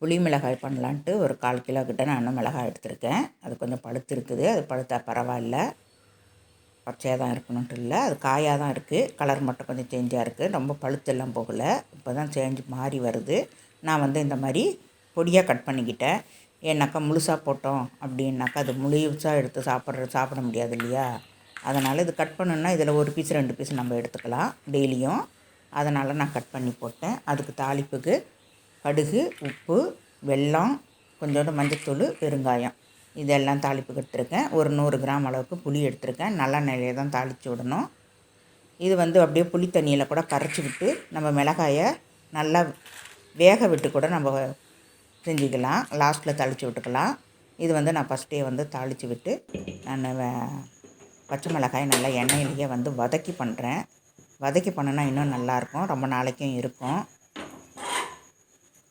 புளி மிளகாய் பண்ணலான்ட்டு ஒரு கால் கிலோ கிட்ட நான் மிளகாய் எடுத்திருக்கேன். அது கொஞ்சம் பழுத்து இருக்குது அது பழுத்தா பரவாயில்ல. பச்சையாக தான் இருக்கணுன்ட்டு இல்லை. அது காயாக தான் இருக்குது கலர் மட்டும் கொஞ்சம் சேஞ்சாக இருக்குது ரொம்ப பழுத்தெல்லாம் போகலை. இப்போ தான் சேஞ்சு மாறி வருது. நான் வந்து இந்த மாதிரி பொடியாக கட் பண்ணிக்கிட்டேன். ஏன்னாக்கா முழுசாக போட்டோம் அப்படின்னாக்கா அது முழுசாக எடுத்து சாப்பிட்ற சாப்பிட முடியாது இல்லையா? அதனால் இது கட் பண்ணணுன்னா இதில் ஒரு பீஸ் ரெண்டு பீஸ் நம்ம எடுத்துக்கலாம் டெய்லியும். அதனால் நான் கட் பண்ணி போட்டேன். அதுக்கு தாளிப்புக்கு கடுகு உப்பு வெல்லம் கொஞ்சோண்டு மஞ்சத்தூள் பெருங்காயம். இதெல்லாம் தாளிப்புக்கு எடுத்துருக்கேன். ஒரு நூறு கிராம் அளவுக்கு புளி எடுத்திருக்கேன். நல்லெண்ணெயிலே தான் தாளித்து விடணும். இது வந்து அப்படியே புளி தண்ணியில் கூட கரைச்சி விட்டு நம்ம மிளகாயை நல்லா வேக விட்டு கூட நம்ம செஞ்சுக்கலாம். லாஸ்ட்டில் தாளித்து விட்டுக்கலாம். இது வந்து நான் ஃபஸ்ட்டே வந்து தாளித்து விட்டு நான் பச்சை மிளகாயை நல்லா எண்ணெயிலேயே வந்து வதக்கி பண்ணுறேன் வதக்கி பண்ணுனா இன்னும் நல்லாயிருக்கும் ரொம்ப நாளைக்கும் இருக்கும்.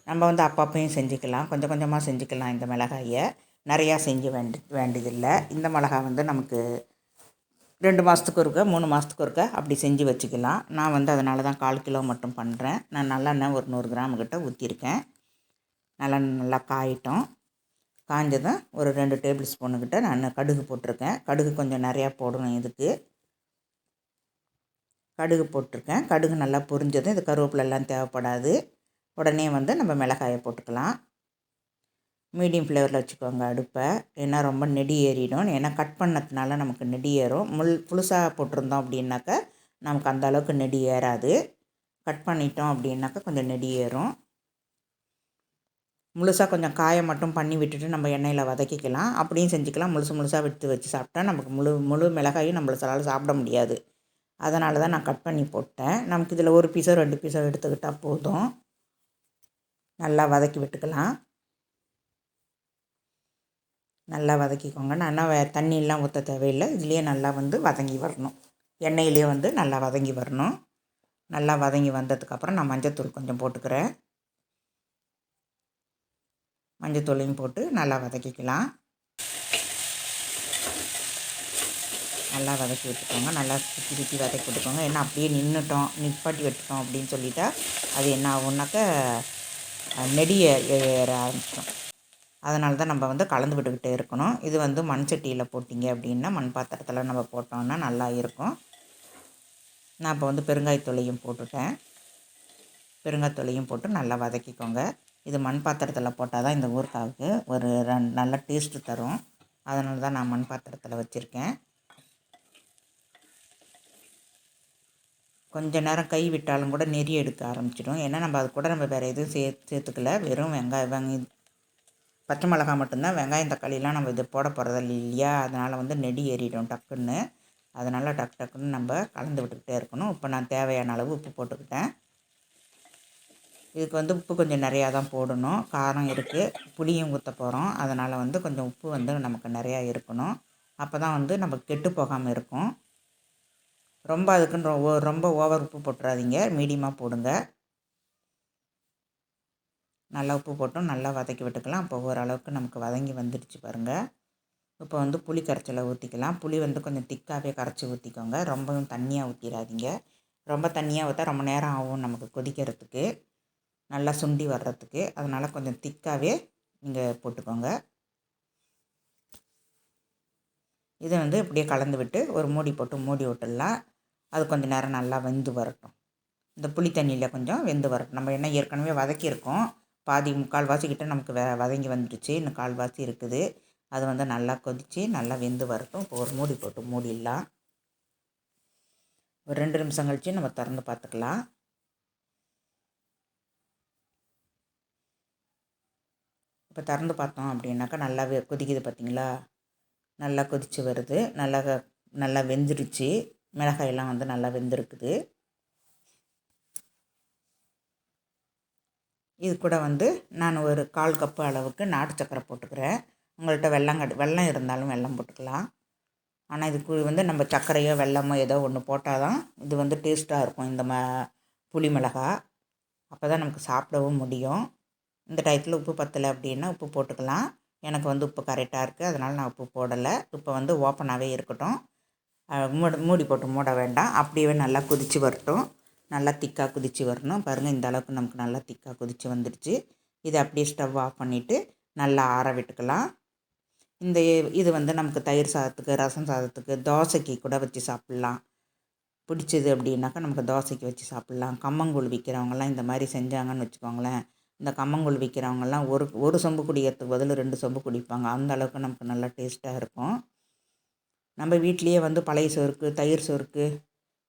நம்ம வந்து அப்பப்பையும் செஞ்சுக்கலாம். கொஞ்சம் கொஞ்சமாக செஞ்சுக்கலாம் இந்த மிளகாயை. நிறையா செஞ்சு வேண்டி வேண்டியதில்லை. இந்த மிளகாய் வந்து நமக்கு ரெண்டு மாதத்துக்கு ஒருக்க மூணு மாதத்துக்கு ஒருக்க அப்படி செஞ்சு வச்சுக்கலாம். நான் வந்து அதனால தான் கால் கிலோ மட்டும் பண்ணுறேன் நான் நல்லெண்ணெய் ஒரு நூறு கிராம் கிட்ட ஊற்றிருக்கேன் நல்லா நல்லா காயிட்டோம். காஞ்சதும் ஒரு ரெண்டு டேபிள் ஸ்பூனுக்கிட்ட நான் கடுகு போட்டிருக்கேன். கடுகு கொஞ்சம் நிறையா போடணும் இதுக்கு. கடுகு போட்டிருக்கேன். கடுகு நல்லா பொரிஞ்சதும் இது கருவேப்பிலெல்லாம் தேவைப்படாது. உடனே வந்து நம்ம மிளகாயை போட்டுக்கலாம். மீடியம் ஃப்ளேவரில் வச்சுக்கோங்க அடுப்பை. ஏன்னா ரொம்ப நெடி ஏறிடும். ஏன்னா கட் பண்ணதுனால நமக்கு நெடி ஏறும். முள் புதுசாக போட்டிருந்தோம் அப்படின்னாக்கா நமக்கு அந்த அளவுக்கு நெடி ஏறாது. கட் பண்ணிட்டோம் அப்படின்னாக்கா கொஞ்சம் நெடி ஏறும். முழுசாக கொஞ்சம் காயை மட்டும் பண்ணி விட்டுட்டு நம்ம எண்ணெயில் வதக்கிக்கலாம். அப்படியும் செஞ்சுக்கலாம். முழுசு முழுசாக விட்டு வச்சு சாப்பிட்டா நமக்கு முழு முழு மிளகாயும் நம்மளால சாப்பிட முடியாது. அதனால தான் நான் கட் பண்ணி போட்டேன். நமக்கு இதில் ஒரு பீஸோ ரெண்டு பீஸோ எடுத்துக்கிட்டால் போதும். நல்லா வதக்கி விட்டுக்கலாம். நல்லா வதக்கிக்கோங்க. நல்லா தண்ணியெல்லாம் ஊற்ற தேவையில்லை. இதுலேயே நல்லா வந்து வதங்கி வரணும். எண்ணெயிலே வந்து நல்லா வதங்கி வரணும். நல்லா வதங்கி வந்ததுக்கப்புறம் நான் மஞ்சத்தூள் கொஞ்சம் போட்டுக்கிறேன். மஞ்சத்தூளையும் போட்டு நல்லா வதக்கிக்கலாம். நல்லா வதக்கி விட்டுக்கோங்க. நல்லா சுற்றி சுற்றி வதக்கி விட்டுக்கோங்க. ஏன்னா அப்படியே நின்றுட்டோம் நிப்பாட்டி விட்டுட்டோம் அப்படின்னு சொல்லிட்டா அது என்ன ஆகும்னாக்க அஹ், நெடிய ஏற ஆரம்பிச்சிடும். அதனால தான் நம்ம வந்து கலந்து விட்டுக்கிட்டே இருக்கணும். இது வந்து மண் சட்டியில் போட்டிங்க அப்படின்னா மண் பாத்திரத்தில் நம்ம போட்டோம்னா நல்லா இருக்கும். நான் இப்போ வந்து பெருங்காயத்தூளையும் போட்டுட்டேன் பெருங்காயத்தூளையும் போட்டு நல்லா வதக்கிக்கோங்க. இது மண் பாத்திரத்தில் போட்டால் தான் இந்த ஊறுகாவுக்கு ஒரு ரெண் நல்ல டேஸ்ட்டு தரும். அதனால தான் நான் மண் பாத்திரத்தில் வச்சுருக்கேன். கொஞ்ச நேரம் கை விட்டாலும் கூட நெறி எடுக்க ஆரம்பிச்சிடும். ஏன்னா நம்ம அது கூட நம்ம வேறு எதுவும் சே சேர்த்துக்கல. வெறும் வெங்காயம் வெங்க பச்சை மிளகா மட்டும்தான். வெங்காயம் தக்காளிலாம் நம்ம இது போட போகிறதில்ல இல்லையா? அதனால் வந்து நெடி ஏறிடும் டக்குன்னு. அதனால் டக்கு டக்குன்னு நம்ம கலந்து விட்டுக்கிட்டே இருக்கணும். இப்போ நான் தேவையான அளவு உப்பு போட்டுக்கிட்டேன். இதுக்கு வந்து உப்பு கொஞ்சம் நிறையா தான் போடணும். காரம் இருக்குது புளியும் ஊற்ற போகிறோம் அதனால் வந்து கொஞ்சம் உப்பு வந்து நமக்கு நிறையா இருக்கணும். அப்போ தான் வந்து நம்ம கெட்டு போகாமல் இருக்கும். ரொம்ப அதுக்குன்னு ரொ- ரொம்ப ஓவர் உப்பு போட்டுறாதீங்க. மீடியமாக போடுங்க. நல்லா உப்பு போட்டும். நல்லா வதக்கி விட்டுக்கலாம். அப்போ ஓரளவுக்கு நமக்கு வதங்கி வந்துடுச்சு பாருங்கள் இப்போ வந்து புளி கரைச்சலை ஊற்றிக்கலாம் புளி வந்து கொஞ்சம் திக்காகவே கரைச்சி ஊற்றிக்கோங்க ரொம்பவும் தண்ணியாக ஊற்றிடாதீங்க ரொம்ப தண்ணியாக ஊற்றா ரொம்ப நேரம் ஆகும் நமக்கு கொதிக்கிறதுக்கு. நல்லா சுண்டி வர்றதுக்கு. அதனால் கொஞ்சம் திக்காகவே நீங்கள் போட்டுக்கோங்க. இதை வந்து இப்படியே கலந்து விட்டு ஒரு மூடி போட்டு மூடி விட்டுடலாம். அது கொஞ்சம் நேரம் நல்லா வெந்து வரட்டும். இந்த புளி தண்ணியில் கொஞ்சம் வெந்து வரட்டும். நம்ம என்ன ஏற்கனவே வதக்கியிருக்கோம். பாதி முக்கால்வாசி கிட்ட நமக்கு வ வதங்கி வந்துடுச்சு. இன்னும் கால்வாசி இருக்குது. அது வந்து நல்லா கொதித்து நல்லா வெந்து வரட்டும். இப்போ ஒரு மூடி போட்டு மூடிடலாம். ஒரு ரெண்டு நிமிஷம் கழிச்சு நம்ம திறந்து பார்த்துக்கலாம். இப்போ திறந்து பார்த்தோம் அப்படின்னாக்கா நல்லா வெ- கொதிக்குது பார்த்தீங்களா? நல்லா கொதித்து வருது. நல்லா நல்லா வெந்துடுச்சு மிளகாயெல்லாம் வந்து நல்லா வெந்திருக்குது. இது கூட வந்து நான் ஒரு கால் கப்பு அளவுக்கு நாட்டு சக்கரை போட்டுக்கிறேன். உங்கள்கிட்ட வெள்ளம் கட் வெள்ளம் இருந்தாலும் வெள்ளம் போட்டுக்கலாம். ஆனால் இதுக்கு வந்து நம்ம சர்க்கரையோ வெல்லமோ ஏதோ ஒன்று போட்டால் தான் இது வந்து டேஸ்ட்டாக இருக்கும் இந்த ம புளி மிளகா. அப்போ தான் நமக்கு சாப்பிடவும் முடியும். இந்த டயத்தில் உப்பு பத்தலை அப்படின்னா உப்பு போட்டுக்கலாம். எனக்கு வந்து உப்பு கரெக்டாக இருக்குது அதனால் நான் உப்பு போடலை. இப்போ வந்து ஓப்பனாகவே இருக்கட்டும். மூடி மூடி போட்டு மூட வேண்டாம். அப்படியே நல்லா கொதித்து வரட்டும். நல்லா திக்காக கொதித்து வரணும். பாருங்கள் இந்த அளவுக்கு நமக்கு நல்லா திக்காக கொதித்து வந்துடுச்சு. இதை அப்படியே ஸ்டவ் ஆஃப் பண்ணிவிட்டு நல்லா ஆற விட்டுக்கலாம். இந்த இது வந்து நமக்கு தயிர் சாதத்துக்கு ரசம் சாதத்துக்கு தோசைக்கு கூட வச்சு சாப்பிட்லாம். பிடிச்சது அப்படின்னாக்கா நமக்கு தோசைக்கு வச்சு சாப்பிட்லாம். கம்மங்கூழ் விற்கிறவங்கலாம் இந்த மாதிரி செஞ்சாங்கன்னு வச்சுக்கோங்களேன். இந்த கம்மங்கூழ் விற்கிறவங்கலாம் ஒரு ஒரு சொம்பு குடிக்கிறதுக்கு பதில் ரெண்டு சொம்பு குடிப்பாங்க. அந்த அளவுக்கு நமக்கு நல்லா டேஸ்ட்டாக இருக்கும். நம்ம வீட்லேயே வந்து பழைய சோறுக்கு தயிர் சோறுக்கு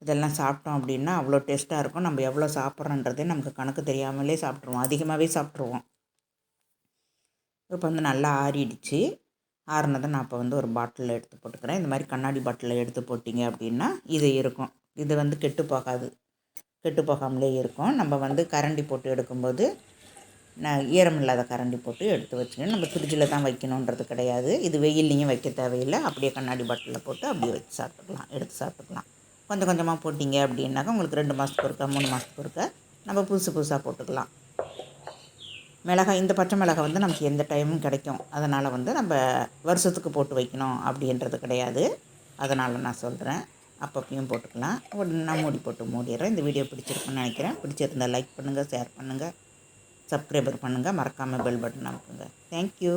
இதெல்லாம் சாப்பிட்டோம் அப்படின்னா அவ்வளோ டேஸ்ட்டாக இருக்கும். நம்ம எவ்வளோ சாப்பிட்றோன்றதே நமக்கு கணக்கு தெரியாமலே சாப்பிட்ருவோம் அதிகமாகவே சாப்பிட்ருவோம் இப்போ வந்து நல்லா ஆறிடுச்சு. ஆறுனதை நான் இப்போ வந்து ஒரு பாட்டிலில் எடுத்து போட்டுக்கிறேன். இந்த மாதிரி கண்ணாடி பாட்டிலில் எடுத்து போட்டிங்க அப்படின்னா இது இருக்கும். இது வந்து கெட்டு போகாது. கெட்டு போகாமலே இருக்கும். நம்ம வந்து கரண்டி போட்டு எடுக்கும்போது நான் ஈரம் இல்லாத கரண்டி போட்டு எடுத்து வச்சுக்கணும். நம்ம ஃப்ரிட்ஜில் தான் வைக்கணுன்றது கிடையாது. இது வெயில்லையும் வைக்க தேவையில்லை. அப்படியே கண்ணாடி பாட்டிலில் போட்டு அப்படியே வச்சு சாப்பிட்டுக்கலாம். எடுத்து சாப்பிட்டுக்கலாம். கொஞ்சம் கொஞ்சமாக போட்டிங்க அப்படின்னாக்கா உங்களுக்கு ரெண்டு மாதத்துக்கு ஒருக்கா மூணு மாதத்துக்கு ஒருக்கா நம்ம புதுசு புதுசாக போட்டுக்கலாம். மிளகாய் இந்த பச்சை மிளகாய் வந்து நமக்கு எந்த டைமும் கிடைக்கும். அதனால் வந்து நம்ம வருஷத்துக்கு போட்டு வைக்கணும் அப்படின்றது கிடையாது. அதனால் நான் சொல்கிறேன் அப்பப்பையும் போட்டுக்கலாம். நான் மூடி போட்டு மூடிடுறேன். இந்த வீடியோ பிடிச்சிருக்குன்னு நினைக்கிறேன். பிடிச்சிருந்தால் லைக் பண்ணுங்கள் ஷேர் பண்ணுங்கள் சப்ஸ்கிரைபர் பண்ணுங்கள் மறக்காமல் பெல் பட்டன் அமுக்குங்க. தேங்க்யூ